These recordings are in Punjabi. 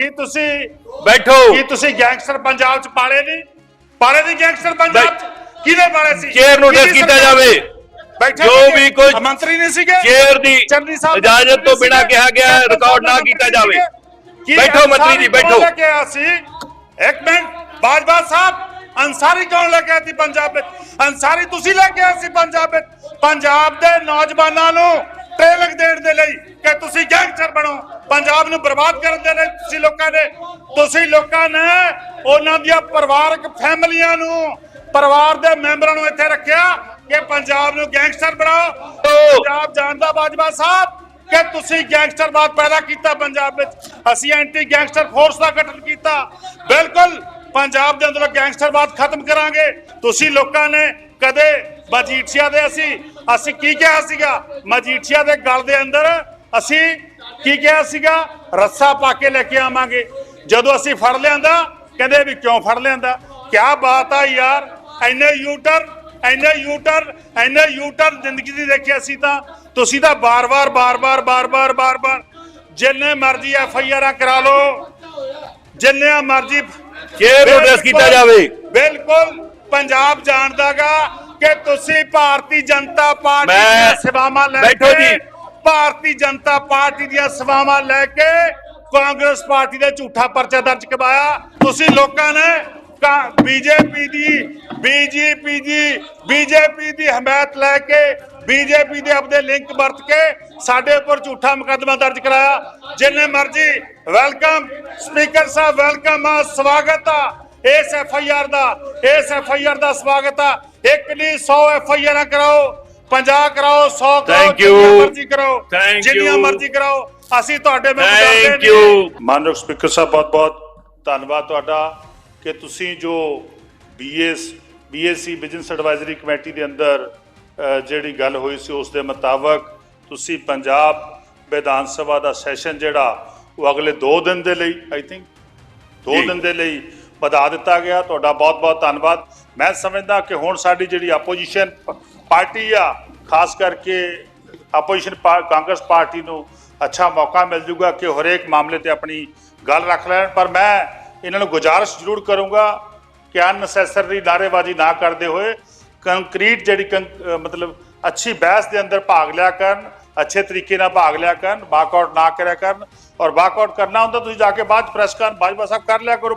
ਕੀ ਤੁਸੀਂ ਬੈਠੋ ਕੀ ਤੁਸੀਂ ਗੈਂਗਸਟਰ ਪੰਜਾਬ ਚ ਪਾਲੇ ਨਹੀਂ ਪਾਲੇ ਨਹੀਂ ਗੈਂਗਸਟਰ ਪੰਜਾਬ ਚ ਕਿਹਨੇ ਪਾਲੇ ਸੀ ਚੇਅਰ ਨੂੰ ਕਿਹਦੀ ਡਿਸ ਕੀਤਾ? ਜਾਵੇ ਜੋ? ਵੀ ਕੋਈ ਮੰਤਰੀ ਨਹੀਂ ਸੀਗੇ ਚੇਅਰ ਦੀ ਇਜਾਜ਼ਤ ਤੋਂ ਬਿਨਾਂ? ਕਿਹਾ ਗਿਆ ਰਿਕਾਰਡ ਨਾ ਕੀਤਾ ਜਾਵੇ। ਬੈਠੋ ਮੰਤਰੀ ਜੀ, ਬੈਠੋ। ਲੈ ਕੇ ਆਇਆ ਸੀ ਇੱਕ ਮਿੰਟ ਬਾਜਵਾ ਸਾਹਿਬ ਅੰਸਾਰੀ ਕੌਣ ਲੈ ਕੇ ਆਇਆ ਸੀ ਪੰਜਾਬ ਵਿੱਚ ਅੰਸਾਰੀ ਤੁਸੀਂ ਲੈ ਕੇ ਆਏ ਸੀ ਪੰਜਾਬ ਵਿੱਚ ਪੰਜਾਬ ਦੇ ਨੌਜਵਾਨਾਂ ਨੂੰ ਟ੍ਰੇਨਿੰਗ ਦੇਣ ਦੇ ਲਈ ਕਿ ਤੁਸੀਂ ਗੈਂਗਸਟਰ ਬਣੋ। ਪੰਜਾਬ ਨੂੰ ਬਰਬਾਦ ਕਰਨ ਦੇ ਲਈ ਤੁਸੀਂ ਲੋਕਾਂ ਨੇ ਤੁਸੀਂ ਲੋਕਾਂ ਨੇ ਉਹਨਾਂ ਦੀਆਂ ਪਰਿਵਾਰਕ ਫੈਮਲੀਆਂ ਨੂੰ ਪਰਿਵਾਰ ਦੇ ਮੈਂਬਰਾਂ ਨੂੰ ਇੱਥੇ ਰੱਖਿਆ ਕਿ ਪੰਜਾਬ ਨੂੰ ਗੈਂਗਸਟਰ ਬਣਾਓ। ਪੰਜਾਬ ਜਾਣਦਾ ਬਾਜਵਾ ਸਾਹਿਬ ਕਿ ਤੁਸੀਂ ਗੈਂਗਸਟਰਵਾਦ ਪੈਦਾ ਕੀਤਾ ਪੰਜਾਬ ਵਿੱਚ। ਅਸੀਂ ਐਂਟੀ ਗੈਂਗਸਟਰ ਫੋਰਸ ਦਾ ਗਠਨ ਕੀਤਾ। ਬਿਲਕੁਲ ਪੰਜਾਬ ਦੇ ਅੰਦਰ ਗੈਂਗਸਟਰਵਾਦ ਖਤਮ ਕਰਾਂਗੇ। ਤੁਸੀਂ ਲੋਕਾਂ ਨੇ ਕਦੇ ਮਜੀਠੀਆ ਦੇ ਅਸੀਂ ਅਸੀਂ ਕੀ ਕਿਹਾ ਸੀਗਾ? ਮਜੀਠੀਆ ਦੇ ਗਲ ਦੇ ਅੰਦਰ ਅਸੀਂ ਕੀ ਕਿਹਾ ਸੀਗਾ? ਰੱਸਾ ਪਾ ਕੇ ਲੈ ਕੇ ਆਵਾਂਗੇ। ਜਦੋਂ ਅਸੀਂ ਫੜ ਲਿਆਂਦਾ ਕਹਿੰਦੇ ਵੀ ਕਿਉਂ ਫੜ ਲਿਆਂਦਾ? ਕੀ ਬਾਤ ਆ ਯਾਰ ਐਨੇ ਯੂਟਰ ਐਨੇ ਯੂਟਰ ਐਨੇ ਯੂਟਰ ਜ਼ਿੰਦਗੀ ਦੀ ਦੇਖਿਆ ਸੀ ਤਾਂ। ਤੁਸੀਂ ਤਾਂ ਬਾਰ-ਬਾਰ ਬਾਰ-ਬਾਰ ਬਾਰ-ਬਾਰ ਬਾਰ-ਬਾਰ ਜਿੰਨੇ ਮਰਜ਼ੀ ਐਫ ਆਈ ਆਰਾਂ ਕਰਾ ਲਓ। ਜਿੰਨੇ ਮਰਜ਼ੀ ਚੇਅਰ ਨੂੰ ਡਿਸ ਕੀਤਾ ਜਾਵੇ। ਬਿਲਕੁਲ ਪੰਜਾਬ ਜਾਣਦਾਗਾ ਕਿ ਤੁਸੀਂ ਭਾਰਤੀ ਜਨਤਾ ਪਾਰਟੀ ਦੀਆਂ ਸੇਵਾਵਾਂ ਲੈ ਬੈਠੋ ਕੇ ਜੀ। ਭਾਰਤੀ ਜਨਤਾ ਪਾਰਟੀ ਦੀਆਂ ਸੇਵਾਵਾਂ ਲੈ ਕੇ ਕਾਂਗਰਸ ਪਾਰਟੀ ਦੇ ਝੂਠਾ ਪਰਚਾ ਦਰਜ ਕਰਵਾਇਆ। ਤੁਸੀਂ ਲੋਕਾਂ ਨੇ ਬੀਜੇਪੀ ਦੀ ਬੀਜੇਪੀ ਦੀ ਬੀਜੇਪੀ ਦੀ ਹਮਾਇਤ ਲੈ ਕੇ, ਬੀਜੇਪੀ ਦੇ ਆਪਦੇ ਲਿੰਕ ਵਰਤ ਕੇ ਸਾਡੇ ਉੱਪਰ ਝੂਠਾ ਮੁਕੱਦਮਾ ਦਰਜ ਕਰਾਇਆ। ਜਿੰਨੇ ਮਰਜ਼ੀ ਵੈਲਕਮ, ਸਪੀਕਰ ਸਾਹਿਬ, ਵੈਲਕਮ ਆ, ਸਵਾਗਤ ਆ। ਇਸ ਐਫ ਆਈ ਆਰ ਦਾ, ਇਸ ਐਫ ਆਈ ਆਰ ਦਾ ਸਵਾਗਤ ਆ। ਇੱਕ ਨਹੀਂ 100 ਐਫ ਆਈ ਆਰ ਕਰਾਓ। 50 ਕਰਾਓ 100 ਕਰਾਓ Thank you. ਜਿੰਨੀਆਂ ਮਰਜ਼ੀ ਕਰਾਓ Thank ਜਿੰਨੀਆਂ you. ਮਰਜ਼ੀ ਕਰਾਓ ਅਸੀਂ ਤੁਹਾਡੇ ਵਿੱਚ ਡਰਦੇ you. ਨਹੀਂ ਮਾਨਯੋਗ ਸਪੀਕਰ ਸਾਹਿਬ ਬਹੁਤ ਬਹੁਤ ਧੰਨਵਾਦ ਤੁਹਾਡਾ ਕਿ ਤੁਸੀਂ ਜੋ BS BSC business advisory committee ਦੇ ਅੰਦਰ ਅ, ਜਿਹੜੀ ਗੱਲ ਹੋਈ ਸੀ ਉਸ ਦੇ ਮੁਤਾਬਕ ਤੁਸੀਂ ਪੰਜਾਬ ਵਿਧਾਨ ਸਭਾ ਦਾ ਸੈਸ਼ਨ ਜਿਹੜਾ ਉਹ ਅਗਲੇ 2 ਦਿਨ ਦੇ ਲਈ ਆਈ ਥਿੰਕ 2 ਜੀ। ਦਿਨ ਦੇ ਲਈ ਵਧਾ ਦਿੱਤਾ ਗਿਆ ਤੁਹਾਡਾ ਬਹੁਤ ਬਹੁਤ ਧੰਨਵਾਦ ਮੈਂ ਸਮਝਦਾ ਕਿ ਹੁਣ ਸਾਡੀ ਜਿਹੜੀ ਆਪੋਜੀਸ਼ਨ ਪਾਰਟੀ ਆ, ਖਾਸ ਕਰਕੇ ਆਪੋਜੀਸ਼ਨ ਕਾਂਗਰਸ ਪਾਰਟੀ ਨੂੰ ਅੱਛਾ ਮੌਕਾ ਮਿਲ ਜੂਗਾ ਕਿ ਹਰੇਕ ਮਾਮਲੇ ਤੇ ਆਪਣੀ ਗੱਲ ਰੱਖ ਲੈਣ। ਪਰ ਮੈਂ ਇਹਨਾਂ ਨੂੰ ਗੁਜ਼ਾਰਿਸ਼ ਜ਼ਰੂਰ ਕਰੂੰਗਾ ਕਿ ਅਨਸੈਸਰੀ ਨਾਅਰੇਬਾਜ਼ੀ ਨਾ ਕਰਦੇ ਹੋਏ ਕੰਕਰੀਟ ਜਿਹੜੀ ਕੰਕ- ਮਤਲਬ ਅੱਛੀ ਬਹਿਸ ਦੇ ਅੰਦਰ ਭਾਗ ਲਿਆ ਕਰਨ। ਅੱਛੇ ਤਰੀਕੇ ਨਾਲ ਭਾਗ ਲਿਆ ਕਰਨ ਬਾਕਆਊਟ ਨਾ ਕਰਿਆ ਕਰਨ ਔਰ ਬਾਕਆਊਟ ਕਰਨਾ ਹੁੰਦਾ ਤੁਸੀਂ ਜਾ ਕੇ ਬਾਅਦ ਪ੍ਰੈਸ ਕਰਨ ਬਾਜਵਾ ਸਾਹਿਬ ਕਰ ਲਿਆ ਕਰੋ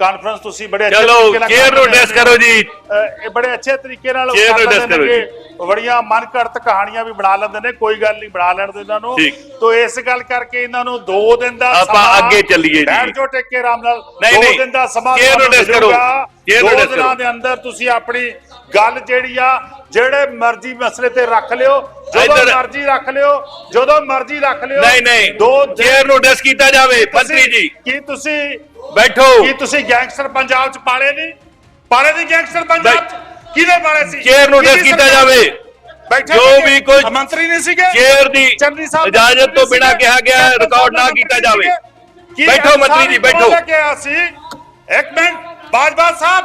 ਕਾਨਫਰੰਸ ਤੁਸੀਂ ਬੜੇ ਅੱਛੇ ਤਰੀਕੇ ਨਾਲ ਚੇਅਰ ਨੂੰ ਡਿਸ ਕਰੋ ਜੀ ਇਹ ਬੜੇ ਅੱਛੇ ਤਰੀਕੇ ਨਾਲ ਕਰ ਨੂੰ discuss ਕਰੋ ਨੇਗੇ। ਬੜੀਆਂ ਮਨ ਘੜਤ ਕਹਾਣੀਆਂ ਵੀ ਬਣਾ ਲੈਂਦੇ ਨੇ ਕੋਈ ਗੱਲ ਨਹੀਂ ਬਣਾ ਲੈਣ ਦੇ ਇਹਨਾਂ ਨੂੰ। ਤੋ ਇਸ ਗੱਲ ਕਰਕੇ ਇਹਨਾਂ ਨੂੰ 2 ਦਿਨ ਦਾ ਆਪਾਂ ਅੱਗੇ ਚੱਲੀਏ ਜੀ। ਬੈਠ ਜੋ ਟੇਕੇ ਆਰਾਮ ਨਾਲ ਨਹੀਂ, 2 ਨਹੀਂ। ਦਿਨ ਦਾ ਸਮਾਂ Chair ਨੂੰ discuss ਕਰੋ। Chair ਨੂੰ ਦਿਨਾਂ ਕਰੋ। ਦੇ ਅੰਦਰ ਤੁਸੀਂ ਆਪਣੀ ਗੱਲ ਜਿਹੜੀ ਆ ਜਿਹੜੇ ਮਰਜ਼ੀ ਮਸਲੇ ਤੇ ਰੱਖ ਲਿਓ ਜਦੋਂ ਇੱਧਰ- ਮਰਜ਼ੀ ਰੱਖ ਲਿਓ ਜਦੋਂ ਮਰਜ਼ੀ ਰੱਖ ਲਿਓ ਨਹੀਂ ਨਹੀਂ ਦੋ ਚੇਅਰ ਨੂੰ ਡਿਸ ਕੀਤਾ ਜਾਵੇ ਮੰਤਰੀ ਜੀ ਕੀ ਤੁਸੀਂ ਬੈਠੋ ਕੀ ਤੁਸੀਂ ਗੈਂਗਸਟਰ ਪੰਜਾਬ ਚ ਪਾਲੇ ਨਹੀਂ ਪਾਲੇ ਨਹੀਂ ਗੈਂਗਸਟਰ ਪੰਜਾਬ ਚ ਕਿਹਦੇ ਪਾਲੇ ਸੀ ਚੇਅਰ ਨੂੰ ਕਿਹਦੀ ਡਿਸ ਕੀਤਾ ਸਰਕਾਰ? ਜਾਵੇ ਬੈਠੇ ਜੋ ਸੀਗੇ? ਵੀ ਕੋਈ ਮੰਤਰੀ ਨਹੀਂ ਸੀਗੇ ਚੇਅਰ ਦੀ ਚੰਨੀ ਸਾਹਿਬ ਇਜਾਜ਼ਤ ਤੋਂ ਬਿਨਾਂ ਸੀਗੇ? ਕਿਹਾ ਗਿਆ ਹੈ, ਰਿਕਾਰਡ ਨਾ ਸਾਹਿਬ ਕੀਤਾ ਜਾਵੇ। ਸੀਗੇ? ਕੀ ਬੈਠੋ ਮੰਤਰੀ ਜੀ, ਬੈਠੋ। ਲੈ ਕੇ ਆਇਆ ਸੀ ਇੱਕ ਮਿੰਟ ਬਾਜਵਾ ਸਾਹਿਬ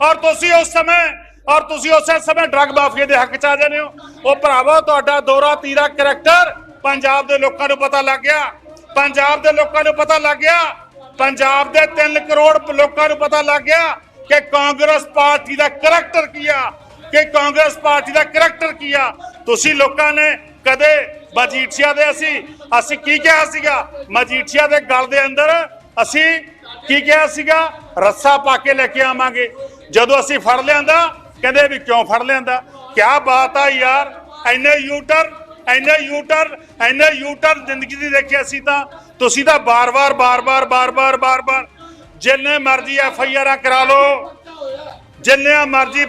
ਔਰ ਤੁਸੀਂ ਉਸ ਸਮੇਂ, ਔਰ ਤੁਸੀਂ ਉਸੇ ਸਮੇਂ ਡਰੱਗ ਮਾਫੀਆ ਦੇ ਹੱਕ ਚ ਆ ਜਾਂਦੇ ਹੋ। ਉਹ ਭਰਾਵੋ, ਤੁਹਾਡਾ ਦੋਰਾ ਤੀਰਾ ਕਰੈਕਟਰ ਪੰਜਾਬ ਦੇ ਲੋਕਾਂ ਨੂੰ ਪਤਾ ਲੱਗ ਗਿਆ। ਪੰਜਾਬ ਦੇ ਲੋਕਾਂ ਨੂੰ ਪਤਾ ਲੱਗ ਗਿਆ। ਪੰਜਾਬ ਦੇ 3 ਕਰੋੜ ਲੋਕਾਂ ਨੂੰ ਪਤਾ ਲੱਗ ਗਿਆ ਕਿ ਕਾਂਗਰਸ ਪਾਰਟੀ ਦਾ ਕਰੈਕਟਰ ਕੀ ਆ, ਕਿ ਕਾਂਗਰਸ ਪਾਰਟੀ ਦਾ ਕਰੈਕਟਰ ਕੀ ਆ। ਤੁਸੀਂ ਲੋਕਾਂ ਨੇ ਕਦੇ ਮਜੀਠੀਆ ਦੇ ਅਸੀਂ ਅਸੀਂ ਕੀ ਕਿਹਾ ਸੀਗਾ? ਮਜੀਠੀਆ ਦੇ ਗਲ ਦੇ ਅੰਦਰ ਅਸੀਂ ਕੀ ਕਿਹਾ ਸੀਗਾ? ਰੱਸਾ ਪਾ ਕੇ ਲੈ ਕੇ ਆਵਾਂਗੇ। ਜਦੋਂ ਅਸੀਂ ਫੜ ਲਿਆਂਦਾ ਕਹਿੰਦੇ ਵੀ ਕਿਉਂ ਫੜ ਲਿਆਂਦਾ? ਕਿਆ ਬਾਤ ਆ ਯਾਰ ਐਨੇ ਯੂਟਰ ਐਨੇ ਯੂਟਰ ਐਨੇ ਯੂਟਰ ਜ਼ਿੰਦਗੀ ਦੀ ਦੇਖਿਆ ਸੀ ਤਾਂ। ਤੁਸੀਂ ਤਾਂ ਬਾਰ-ਬਾਰ ਬਾਰ-ਬਾਰ ਬਾਰ-ਬਾਰ ਬਾਰ-ਬਾਰ ਜਿੰਨੇ ਮਰਜ਼ੀ ਐਫ ਆਈ ਆਰਾਂ ਕਰਾ ਲਓ। ਜਿੰਨੇ ਮਰਜ਼ੀ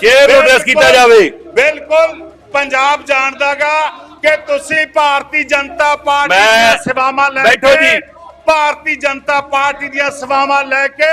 ਚੇਅਰ ਨੂੰ ਡਿਸ ਕੀਤਾ ਜਾਵੇ? ਬਿਲਕੁਲ ਪੰਜਾਬ ਜਾਣਦਾਗਾ ਕਿ ਤੁਸੀਂ ਭਾਰਤੀ ਜਨਤਾ ਪਾਰਟੀ ਦੀਆਂ ਸੇਵਾਵਾਂ ਲੈ ਕੇ। ਭਾਰਤੀ ਜਨਤਾ ਪਾਰਟੀ ਦੀਆਂ ਸੇਵਾਵਾਂ ਲੈ ਕੇ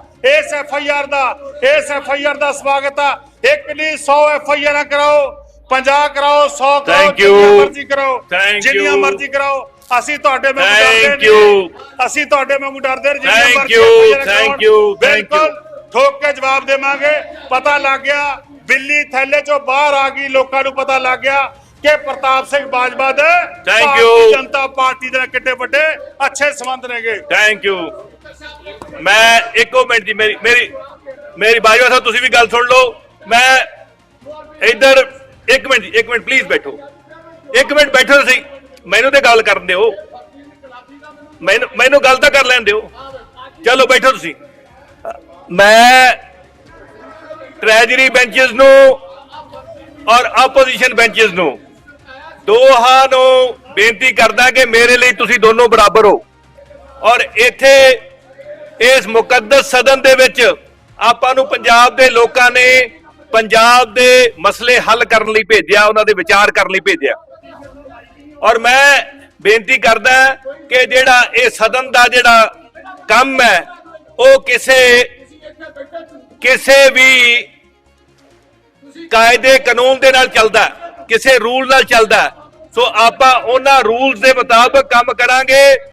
ਇਸ ਐਫ ਆਈ ਆਰ ਦਾ ਇਸ ਐਫ ਆਈ ਆਰ ਦਾ ਸਵਾਗਤ ਆ ਇੱਕ ਨਹੀਂ 100 ਐਫ ਆਈ ਆਰ ਕਰਾਓ 50 ਕਰਾਓ 100 ਕਰਾਓ. ਜਿੰਨੀਆਂ ਮਰਜ਼ੀ ਕਰਾਓ ਜਿੰਨੀਆਂ. ਮਰਜ਼ੀ ਕਰਾਓ ਅਸੀਂ ਤੁਹਾਡੇ ਵਾਂਗੂ ਡਰਦੇ. ਨਹੀਂ ਅਸੀਂ ਤੁਹਾਡੇ ਵਾਂਗੂ ਡਰਦੇ ਨਹੀਂ ਜਿੰਨੀਆਂ ਮਰਜ਼ੀ ਕਰਾਉਣ। thank you, thank ਬਿਲਕੁਲ ਠੋਕ ਕੇ ਜਵਾਬ ਦੇਵਾਂਗੇ ਪਤਾ ਲੱਗ ਗਿਆ ਬਿੱਲੀ ਥੈਲੇ ਚੋਂ ਬਾਹਰ ਆ ਗਈ ਲੋਕਾਂ ਨੂੰ ਪਤਾ ਲੱਗ ਗਿਆ ਕਿ ਪ੍ਰਤਾਪ ਸਿੰਘ ਬਾਜਵਾ ਦੇ ਭਾਰਤੀ you. ਜਨਤਾ ਪਾਰਟੀ ਦੇ ਕਿੱਡੇ ਵੱਡੇ ਅੱਛੇ ਸੰਬੰਧ ਨੇਗੇ ਥੈਂਕ ਯੂ ਮੈਂ ਇੱਕੋ ਮਿੰਟ ਦੀ ਮੇਰੀ ਮੇਰੀ ਮੇਰੀ ਬਾਜਵਾ ਸਾਹਿਬ ਤੁਸੀਂ ਵੀ ਗੱਲ ਸੁਣ ਲਓ। ਮੈਂ ਇੱਧਰ ਇੱਕ ਮਿੰਟ ਜੀ, ਇੱਕ ਮਿੰਟ ਪਲੀਜ਼ ਬੈਠੋ। ਇੱਕ ਮਿੰਟ ਬੈਠੋ ਤੁਸੀਂ। ਮੈਨੂੰ ਤੇ ਗੱਲ ਕਰਨ ਦਿਓ। ਮੈਨੂੰ ਮੈਨੂੰ ਗੱਲ ਤਾਂ ਕਰ ਲੈਣ ਦਿਓ। ਚਲੋ ਬੈਠੋ ਤੁਸੀਂ। ਮੈਂ ਟ੍ਰੈਜਰੀ ਬੈਂਚਸ ਨੂੰ ਔਰ ਆਪੋਜੀਸ਼ਨ ਬੈਂਚਸ ਨੂੰ ਦੋਹਾਂ ਨੂੰ ਬੇਨਤੀ ਕਰਦਾ ਕਿ ਮੇਰੇ ਲਈ ਤੁਸੀਂ ਦੋਨੋਂ ਬਰਾਬਰ ਹੋ। ਔਰ ਇੱਥੇ ਇਸ ਮੁਕੱਦਸ ਸਦਨ ਦੇ ਵਿੱਚ ਆਪਾਂ ਨੂੰ ਪੰਜਾਬ ਦੇ ਲੋਕਾਂ ਨੇ ਪੰਜਾਬ ਦੇ ਮਸਲੇ ਹੱਲ ਕਰਨ ਲਈ ਭੇਜਿਆ, ਉਹਨਾਂ ਦੇ ਵਿਚਾਰ ਕਰਨ ਲਈ ਭੇਜਿਆ। ਔਰ ਮੈਂ ਬੇਨਤੀ ਕਰਦਾ ਕਿ ਜਿਹੜਾ ਇਹ ਸਦਨ ਦਾ ਜਿਹੜਾ ਕੰਮ ਹੈ, ਉਹ ਕਿਸੇ ਕਿਸੇ ਵੀ ਕਾਇਦੇ ਕਾਨੂੰਨ ਦੇ ਨਾਲ ਚੱਲਦਾ ਕਿਸੇ ਰੂਲ ਨਾਲ ਚੱਲਦਾ ਸੋ ਆਪਾਂ ਉਹਨਾਂ ਰੂਲਸ ਦੇ ਮੁਤਾਬਕ ਕੰਮ ਕਰਾਂਗੇ।